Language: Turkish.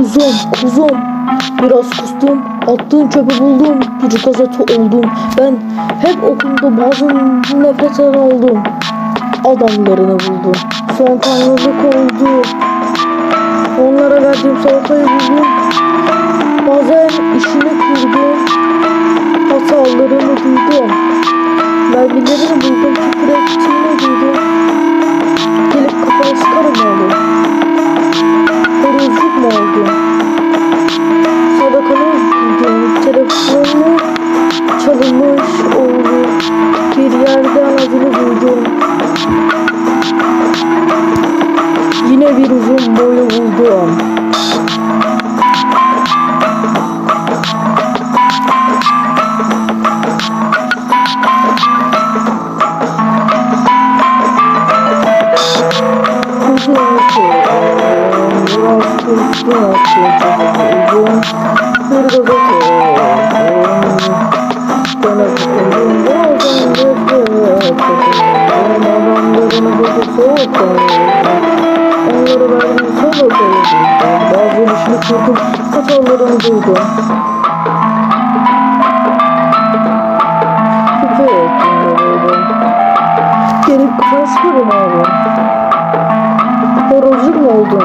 kuzum. Biraz kustum, attığın çöpü buldum. Bir gazete oldum. Ben hep okulda bazen nefret oldum. Adamlarını buldum. Son tanrılık oldu. Onlara verdiğim salatayı buldum. Bazen işini kurdum. Hatalarını duydum. Vergilerini buldum. Küfür ettiğini çalınmış oldu. Bir yerden adını duydum. Yine bir uzun boyu buldum. Uzun okudum, biraz kustum okudum, bir Onları verdim sana koydum, bazen işini kurdum, hatalarını duydum. Ettim de böyle. Gelip sıkarım abi. Horozluk mu oldun?